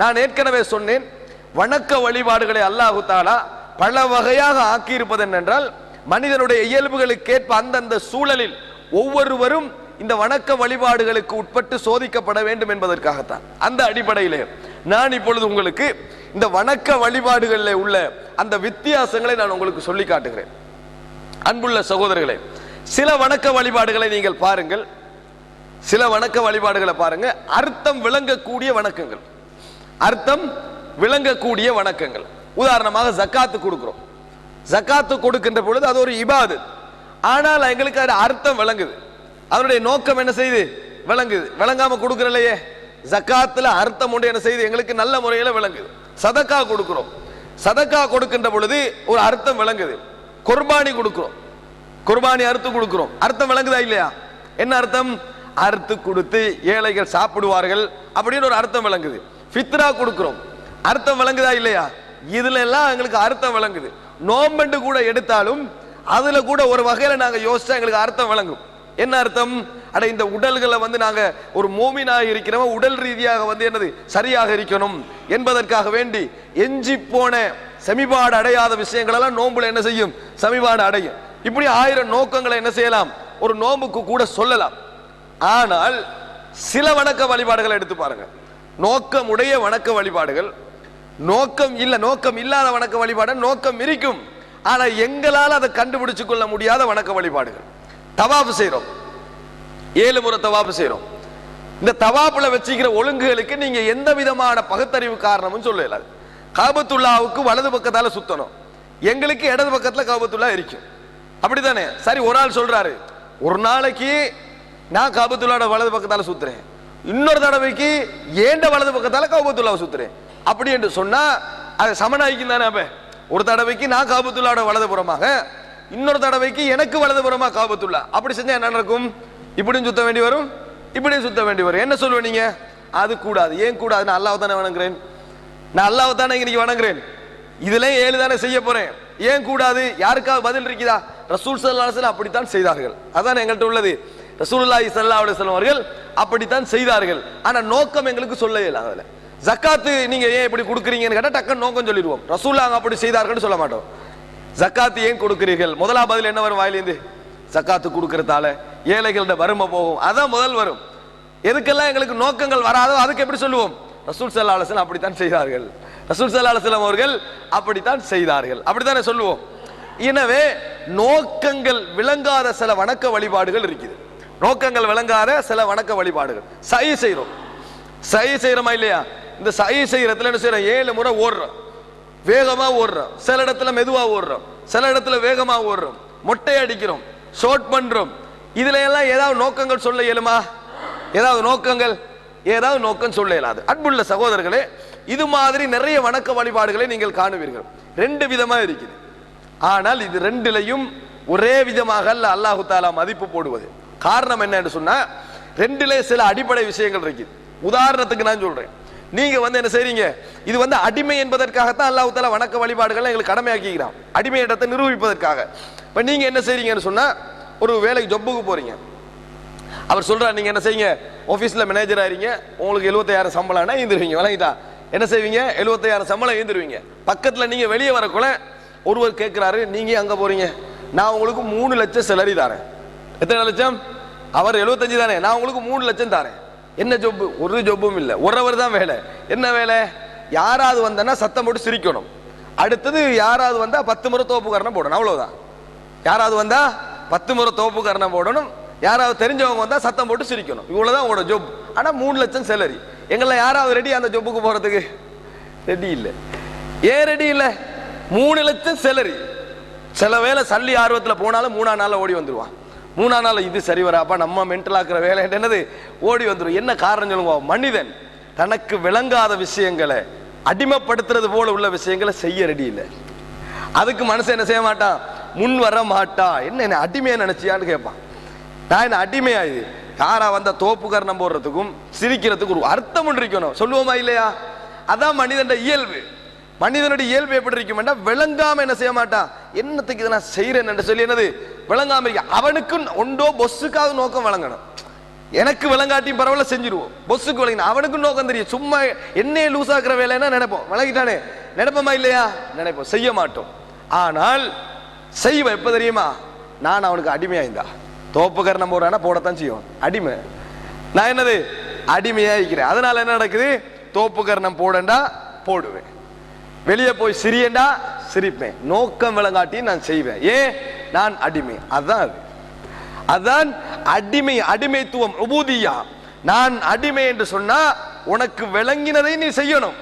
நான் ஏற்கனவே சொன்னேன் வணக்க வழிபாடுகளை அல்லாஹு தாலா பல வகையாக ஆக்கியிருப்பது என்னென்றால் மனிதனுடைய இயல்புகளுக்கேற்ப அந்தந்த சூழலில் ஒவ்வொருவரும் இந்த வணக்க வழிபாடுகளுக்கு உட்பட்டு சோதிக்கப்பட வேண்டும் என்பதற்காகத்தான். அந்த அடிப்படையிலே நான் இப்பொழுது உங்களுக்கு இந்த வணக்க வழிபாடுகளில் உள்ள அந்த வித்தியாசங்களை நான் உங்களுக்கு சொல்லி காட்டுகிறேன். அன்புள்ள சகோதரர்களே சில வணக்க வழிபாடுகளை நீங்கள் பாருங்கள். சில வணக்க வழிபாடுகளை பாருங்க அர்த்தம் விளங்கக்கூடிய வணக்கங்கள். அர்த்தம் விளங்கக்கூடிய வணக்கங்கள். உதாரணமாக ஜக்காத்து கொடுக்குறோம். ஜக்காத்து கொடுக்கின்ற பொழுது அது ஒரு இபாது. ஆனால் எங்களுக்கு அது அர்த்தம் விளங்குது. அதனுடைய நோக்கம் என்ன செய்யுது விளங்குது. விளங்காம கொடுக்கறலையே. ஜக்காத்துல அர்த்தம் உண்டு என்ன செய்யுது எங்களுக்கு நல்ல முறையில் விளங்குது. சதக்கா கொடுக்குறோம். சதக்கா கொடுக்கின்ற பொழுது ஒரு அர்த்தம் விளங்குது. குர்பானி கொடுக்குறோம். குர்பானி அறுத்து கொடுக்குறோம். அர்த்தம் விளங்குதா இல்லையா? என்ன அர்த்தம்? அறுத்து கொடுத்து ஏழைகள் சாப்பிடுவார்கள் அப்படின்னு ஒரு அர்த்தம் விளங்குது. ஃபித்ரா கொடுக்குறோம். அர்த்தம் விளங்குதா இல்லையா? இதுல எல்லாம் எங்களுக்கு அர்த்தம் விளங்குது. நோம்பண்டு கூட எடுத்தாலும் அதுல கூட ஒரு வகையில நாங்க யோசிச்சா எங்களுக்கு அர்த்தம் விளங்கும். என்ன அர்த்தம்? அட இந்த உடல்களை வந்து நாங்க ஒரு மோமினாக இருக்கிறோம் உடல் ரீதியாக வந்து என்னது? சரியாக இருக்கணும் என்பதற்காக வேண்டி எஞ்சி போன செமிபாடு அடையாத விஷயங்களெல்லாம் நோம்புல என்ன செய்யும்? செமிபாடு அடையும். இப்படி ஆயிரம் நோக்கங்களை என்ன செய்யலாம்? ஒரு நோம்புக்கு கூட சொல்லலாம். ஆனால் சில வணக்க வழிபாடுகளை எடுத்து பாருங்கள் நோக்கம் உடைய வணக்க வழிபாடுகள். நோக்கம் இல்லை நோக்கம் இல்லாத வணக்க வழிபாடு நோக்கம் இருக்கும். ஆனால் எங்களால் அதை கண்டுபிடிச்சு கொள்ள முடியாத வணக்க வழிபாடுகள். தவாப்பு செய்கிறோம் ஏழு முறை தவாப்பு செய்கிறோம் இந்த தவாப்புல வச்சுக்கிற ஒழுங்குகளுக்கு நீங்கள் எந்த விதமான பகுத்தறிவு காரணமும் சொல்லல. காபத்துல்லாவுக்கு வலது பக்கத்தால் சுத்தணும். எங்களுக்கு இடது பக்கத்தில் காபத்துல்லா இருக்கும். அப்படித்தானே? சரி ஒரு ஆள் சொல்றாரு. ஒரு நாளைக்கு நான் காபத்துல்லாட வலது பக்கத்தால் சுற்றுறேன் இன்னொரு தடவைக்கு ஏண்ட வலது பக்கத்தால காபத்துல்லாவை சுத்துறேன். அப்படி என்று சொன்னா அது சமனாய்க்கும் தானே அப்ப? ஒரு தடவைக்கு நான் காபத்துல்லாட வலதுபுறமாக இன்னொரு தடவைக்கு எனக்கு வலதுபுறமா காபத்துள்ளா அப்படி செஞ்சா என்ன நடக்கும்? இப்படியும் சுத்த வேண்டி வரும்? இப்படியும் சுத்த வேண்டி வரும். என்ன சொல்லுவ நீங்க? அது கூடாது. ஏன் கூடாது? நான் அல்லாஹ் தானே வணங்குறேன். நான் அல்லாவை தானே இன்னைக்கு வணங்குறேன். இதுல ஏழு தானே செய்ய போறேன். ஏன் கூடாது? யாருக்காவது பதில் இருக்குதா? ரசூல் சல்லாசன் அப்படித்தான் செய்தார்கள். அதான் எங்கள்கிட்ட உள்ளது. ரசூலுல்லாஹி ஸல்லல்லாஹு அலைஹி வஸல்லம் அவர்கள் அப்படித்தான் செய்தார்கள். ஆனா நோக்கம் எங்களுக்கு சொல்ல இல்லை அதில் ஜக்காத்து நீங்க ஏன் இப்படி கொடுக்குறீங்கன்னு கேட்டால் டக்குன்னு நோக்கம் சொல்லிடுவோம். ரசூல்லாங்க அப்படி செய்தார்கள்னு சொல்ல மாட்டோம். ஜக்காத்து ஏன் கொடுக்கிறீர்கள்? முதலா பதில் என்ன வரும் வாயிலேந்து ஜக்காத்து கொடுக்கறதால ஏழைகளோட வறுமை போகும். அதான் முதல் வரும். எதுக்கெல்லாம் எங்களுக்கு நோக்கங்கள் வராதோ அதுக்கு எப்படி சொல்லுவோம்? ரசூல் சல்லா அலுவலம் அப்படித்தான் செய்தார்கள். ரசூல் சல்லா அலுவலம் அவர்கள் அப்படித்தான் செய்தார்கள். அப்படித்தானே சொல்லுவோம். எனவே நோக்கங்கள் விளங்காத சில வணக்க வழிபாடுகள் இருக்குது. நோக்கங்கள் விளங்காத சில வணக்க வழிபாடுகள். சை செய்கிறோம் சை செய்கிறோமா இல்லையா? இந்த சை செய்யறதுல என்ன செய்யறோம் ஏழு முறை ஓடுறோம். வேகமா ஓடுறோம். சில இடத்துல மெதுவா ஓடுறோம். சில இடத்துல வேகமா ஓடுறோம். மொட்டை அடிக்கிறோம். ஷோட் பண்றோம். இதுல எல்லாம் ஏதாவது நோக்கங்கள் சொல்ல இயலுமா? ஏதாவது நோக்கங்கள்? ஏதாவது நோக்கம் சொல்ல இயலாது. அன்புள்ள சகோதரர்களே இது மாதிரி நிறைய வணக்க வழிபாடுகளை நீங்கள் காணுவீர்கள். ரெண்டு விதமா இருக்குது. ஆனால் இது ரெண்டுலையும் ஒரே விதமாக அல்ல அல்லாஹு தாலா மதிப்பு போடுவது. காரணம் என்னன்னு சொன்னா ரெண்டுல சில அடிப்படை விஷயங்கள் இருக்குது உதாரணத்துக்கு நான் சொல்றேன். நீங்க வந்து என்ன செய்றீங்க? இது வந்து அடிமை என்பதற்காகத்தான் அல்லாஹ் தால வணக்க வழிபாடுகளை எங்களுக்கு கடமையாக்கிக்கிறான். அடிமை இடத்தை நிரூபிப்பதற்காக. இப்ப நீங்க என்ன செய்றீங்கன்னு சொன்னா ஒரு வேலைக்கு ஜொப்புக்கு போறீங்க. அவர் சொல்றாரு நீங்க என்ன செய்யுங்க ஆஃபீஸில் மேனேஜர் ஆகிறீங்க உங்களுக்கு எழுபத்தாயிரம் சம்பளம்னா எழுந்திருவீங்க விளங்கிட்டா என்ன செய்வீங்க? எழுபத்தாயிரம் சம்பளம் எழுந்திருவீங்க பக்கத்துல நீங்க வெளியே வரக்குள்ள ஒருவர் கேட்கிறாரு நீங்க அங்க போறீங்க? நான் உங்களுக்கு மூணு லட்சம் செலரி தரேன் எத்தனை லட்சம்? அவர் எழுபத்தஞ்சு தானே? நான் உங்களுக்கு மூணு லட்சம் தரேன். என்ன ஜொப்பு? ஒரு ஜொப்பும் இல்லை. ஒருவர் தான் வேலை. என்ன வேலை? யாராவது வந்தனா சத்தம் போட்டு சிரிக்கணும். அடுத்தது யாராவது வந்தால் பத்து முறை தோப்பு கரணம் போடணும். அவ்வளோதான் யாராவது வந்தால் பத்து முறை தோப்பு கரணம் போடணும். யாராவது தெரிஞ்சவங்க வந்தால் சத்தம் போட்டு சிரிக்கணும். இவ்வளோதான் உங்களோட ஜொப். ஆனால் மூணு லட்சம் சேலரி எங்களை யாராவது ரெடி அந்த ஜொப்புக்கு போகிறதுக்கு ரெடி இல்லை. ஏன் ரெடி இல்லை? மூணு லட்சம் சேலரி சில வேலை சல்லி ஆர்வத்தில் போனாலும் மூணா நாளில் ஓடி வந்துடுவான் மூணா நாள் இது சரி வராப்பா நம்ம மென்டல் ஆக்குற வேலை என்னது? ஓடி வந்துடும் என்ன காரணம் சொல்லுங்க? மனிதன் தனக்கு விளங்காத விஷயங்களை அடிமைப்படுத்துறது போல உள்ள விஷயங்களை செய்ய ரெடி இல்லை. அதுக்கு மனசு என்ன செய்ய மாட்டான்? முன் வர மாட்டான். என்ன என்ன அடிமையா நினைச்சியான்னு கேட்பான். நான் என்ன அடிமையா இது? யாரா வந்த தோப்பு கரணம் போடுறதுக்கும் சிரிக்கிறதுக்கும் ஒரு அர்த்தம் ஒன்று இருக்கணும். சொல்லுவோமா இல்லையா? அதான் மனிதன் இயல்பு. மனிதனுடைய இயல்பு எப்படி இருக்கும்னா விளங்காம என்ன செய்ய மாட்டான்? என்னத்துக்கு இதை நான் செய்யறேன் சொல்லி என்னது? விளங்காம இருக்க. அவனுக்கு ஒன்றோ பொஸ்ஸுக்காக நோக்கம் வழங்கணும் எனக்கு விளங்காட்டியும் பரவாயில்ல செஞ்சிருவோம். பொஸ்ஸுக்கு விளங்கின அவனுக்கும் நோக்கம் தெரியும். சும்மா என்னையே லூஸ் ஆக்குற வேலைன்னா நினைப்போம். விளங்கிட்டானே. நினைப்போமா இல்லையா? நினைப்போம். செய்ய மாட்டோம். ஆனால் செய்வேன் எப்போ தெரியுமா? நான் அவனுக்கு அடிமையா இருந்தா தோப்புக்கரணம் போறானா போடத்தான் செய்வோம். அடிமை. நான் என்னது? அடிமையாக இருக்கிறேன் அதனால என்ன நடக்குது? தோப்புக்கரணம் போடண்டா போடுவேன். வெளியே போய் சிரியண்டா சிரிப்பேன். நோக்கம் விளங்காட்டி நான் செய்வேன். ஏன்? நான் அடிமை. அதான். அது அதான் அடிமை அடிமைத்துவம் உபூதியா. நான் அடிமை என்று சொன்னா உனக்கு விளங்கினதை நீ செய்யணும்.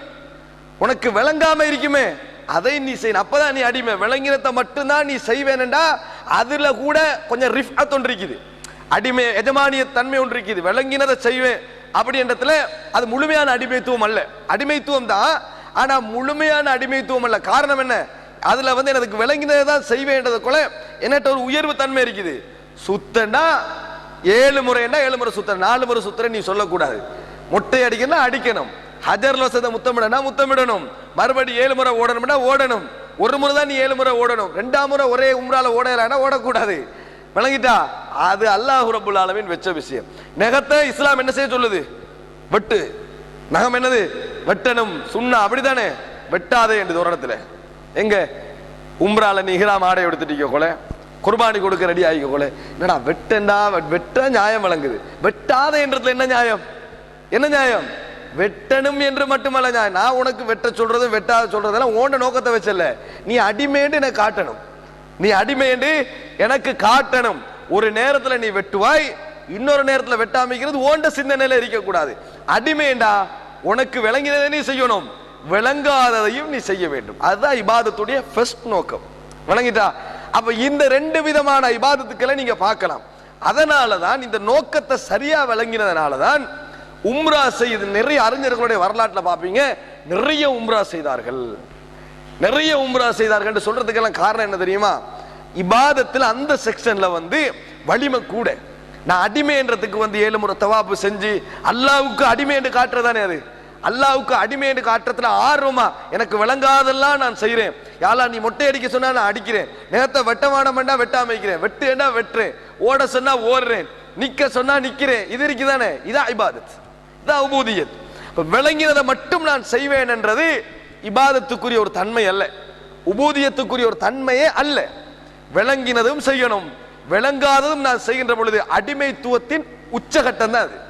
உனக்கு விளங்காம இருக்குமே அதை நீ செய்யணும். அப்பதான் நீ அடிமை. விளங்கினத்தை மட்டும்தான் நீ செய்வேனண்டா அதுல கூட கொஞ்சம் ரிஃப்ட் ஒன்று இருக்குது. அடிமை எஜமானிய தன்மை ஒன்று இருக்குது. விளங்கினதை செய்வேன் அப்படின்றதுல அது முழுமையான அடிமைத்துவம் அல்ல. அடிமைத்துவம் தான். ஆனா முழுமையான அடிமைத்துவம் அல்ல. காரணம் என்ன? அதுல வந்து எனக்கு விளங்கினதை தான் செய்வேன்றதுக்குள்ள என்னட்ட ஒரு உயர்வு தன்மை இருக்குது. சுத்தன்னா ஏழு முறைன்னா ஏழு முறை சுத்த நாலு முறை சுத்துற நீ சொல்லக்கூடாது. முட்டை அடிக்கணும் அடிக்கணும். ஹஜர்ல வசத முத்தமிடனா முத்தமிடணும். மறுபடி ஏழு முறை ஓடணும்னா ஓடணும். ஒரு முறை தான் நீ ஏழு முறை ஓடணும். ரெண்டாம் முறை ஒரே உம்ரால ஓடலான்னா ஓடக்கூடாது. விளங்கிட்டா? அது அல்லாஹ் ரபுல் ஆலமின் வச்ச விஷயம். நெகத்தை இஸ்லாம் என்ன செய்ய சொல்லுது? வெட்டு. நகம் என்னது? வெட்டணும். சுண்ணா அப்படிதானே? வெட்டாதே என்று ஒரு இடத்துல எங்க? உம்ரால நீ மாடை ஆடை எடுத்துட்டீங்க கொலை. குர்பானி கொடுக்க ரெடி ஆகிக்க கொலை. என்னடா வெட்டண்டா வெட்ட நியாயம் வழங்குது வெட்டாத என்றதுல என்ன நியாயம்? என்ன நியாயம்? வெட்டணும் என்று மட்டுமல்ல நியாயம். நான் உனக்கு வெட்ட சொல்றது வெட்டாத சொல்றதெல்லாம் ஓண்ட நோக்கத்தை வச்சல நீ அடிமேண்டு எனக்கு காட்டணும். நீ அடிமைண்டு எனக்கு காட்டணும். ஒரு நேரத்துல நீ வெட்டுவாய் இன்னொரு நேரத்துல வெட்டாமிக்கிறது ஓண்ட சிந்தனையில இருக்கக்கூடாது. அடிமைண்டா உனக்கு விளங்கினதை நீ செய்யணும். விளங்காததையும் நீ செய்ய வேண்டும். அதுதான் இபாதத்துடைய ஃபர்ஸ்ட் நோக்கம். விளங்கிட்டா? அப்ப இந்த ரெண்டு விதமான இபாதத்துக்களை நீங்க பார்க்கலாம். அதனால தான் இந்த நோக்கத்தை சரியா விளங்கினதுனால தான் உம்ரா செய்து நிறைய அறிஞர்களுடைய வரலாற்றில் பார்ப்பீங்க நிறைய உம்ரா செய்தார்கள். நிறைய உம்ரா செய்தார்கள் சொல்றதுக்கெல்லாம் காரணம் என்ன தெரியுமா? இபாதத்தில் அந்த செக்ஷன்ல வந்து வலிமை கூட. நான் அடிமைன்றதுக்கு வந்து ஏழு முறை தவாப்பு செஞ்சு அல்லாவுக்கு அடிமை என்று காட்டுறதானே அது? அல்லாவுக்கு அடிமைன்னு காட்டுறதுல ஆர்வமா எனக்கு விளங்காதெல்லாம் நான் செய்கிறேன் யாரா நீ மொட்டை அடிக்க சொன்னா நான் அடிக்கிறேன். நேரத்தை வெட்டமான பண்ணா வெட்டாம வைக்கிறேன் வெட்டுனா வெட்டுறேன். ஓட சொன்னா ஓடுறேன். நிக்க சொன்னா நிக்கிறேன். இது இருக்குதானே? இதான் இபாதத். இதான் உபூதியத். இப்போ விளங்கினதை மட்டும் நான் செய்வேன் என்றது இபாதத்துக்குரிய ஒரு தன்மை அல்ல. உபூதியத்துக்குரிய ஒரு தன்மையே அல்ல. விளங்கினதும் செய்யணும். விளங்காததும் நான் செய்கின்ற பொழுது அடிமைத்துவத்தின் உச்சகட்டம் தான் அது.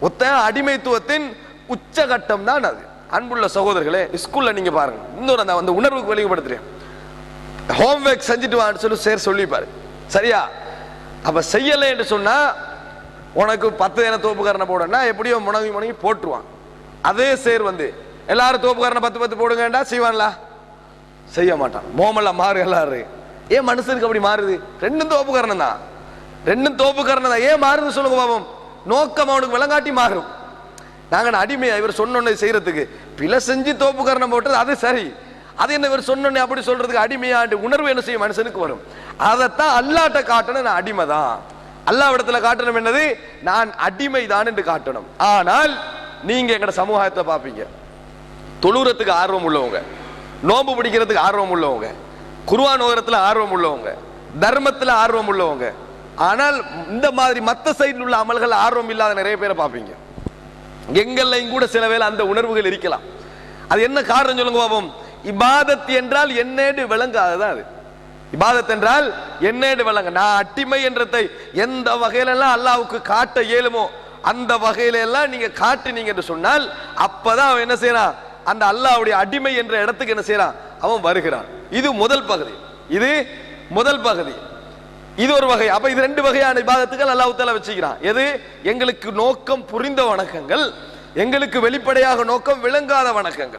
ஒத்த அடிமைத்துவத்தின் உச்சகட்டம் தான் அது. அன்புள்ள சகோதரர்களே ஸ்கூல்ல நீங்க பாருங்க. இன்னொரு அந்த அந்த உணர்வுக்கு வெளிப்படுத்துறேன். ஹோம்ஒர்க் செஞ்சுட்டு வான்னு சொல்லி சேர் சொல்லிப்பாரு. சரியா? அப்ப செய்யலை என்று சொன்னா உனக்கு பத்து தின தோப்புக்காரனை போடனா எப்படியோ முனங்கி முனகி போட்டுருவான். அதே சேர் வந்து எல்லாரும் தோப்புக்காரனை பத்து பத்து போடுங்கடா செய்வான்ல? செய்ய மாட்டான். மோமல்ல மாறு எல்லாரு. ஏன் மனுஷனுக்கு அப்படி மாறுது? ரெண்டும் தோப்புக்காரன் தான் ரெண்டும் தோப்புக்காரன் தான் ஏன் மாறுது சொல்லுங்க பாவம். நோக்கம் அவனுக்கு விளங்காட்டி மாறும். நாங்கள் அடிமையா? இவர் சொன்னோன்னே செய்யறதுக்கு. பிழை செஞ்சு தோப்புக்காரனை போட்டது அது சரி. அது என்ன இவர் சொன்னோன்னே அப்படி சொல்றதுக்கு அடிமையாண்டு உணர்வு என்ன செய்யும்? மனுஷனுக்கு வரும். அதைத்தான் அல்லாட்ட காட்டணும். நான் அடிமை தான் அல்லாவிடத்துல காட்டணும் என்னது? நான் அடிமை தான் என்று காட்டணும். ஆனால் நீங்க எங்கட சமூகத்தை பார்ப்பீங்க. தொழுறதுக்கு ஆர்வம் உள்ளவங்க. நோம்பு பிடிக்கிறதுக்கு ஆர்வம் உள்ளவங்க. குருவான் ஓரத்துல ஆர்வம் உள்ளவங்க. தர்மத்தில் ஆர்வம் உள்ளவங்க. ஆனால் இந்த மாதிரி மற்ற சைடில் உள்ள அமல்கள் ஆர்வம் இல்லாத நிறைய பேரை பார்ப்பீங்க. எங்கள்லையும் கூட சில வேளை அந்த உணர்வுகள் இருக்கலாம். அது என்ன காரணம் சொல்லுங்க பாபம் இபாதத் என்றால் என்னேடு விளங்காததான் அது? இபாதத் என்றால் என்னேடு விளங்க. நான் அட்டிமை என்றதை எந்த வகையிலெல்லாம் அல்லாவுக்கு காட்ட இயலுமோ அந்த வகையில எல்லாம் நீங்க காட்டுனீங்க என்று சொன்னால் அப்பதான் அவன் என்ன செய்யறான்? அந்த அல்லாவுடைய அடிமை என்ற இடத்துக்கு என்ன செய்யறான்? அவன் வருகிறான். இது முதல் பகுதி. இது முதல் பகுதி. இது ஒரு வகை. அப்ப இது ரெண்டு வகையான இபாதத்துகள் அல்லாஹ் தஆலா வச்சுக்கிறான். எது? எங்களுக்கு நோக்கம் புரிந்த வணக்கங்கள் எங்களுக்கு வெளிப்படையாக நோக்கம் விளங்காத வணக்கங்கள்.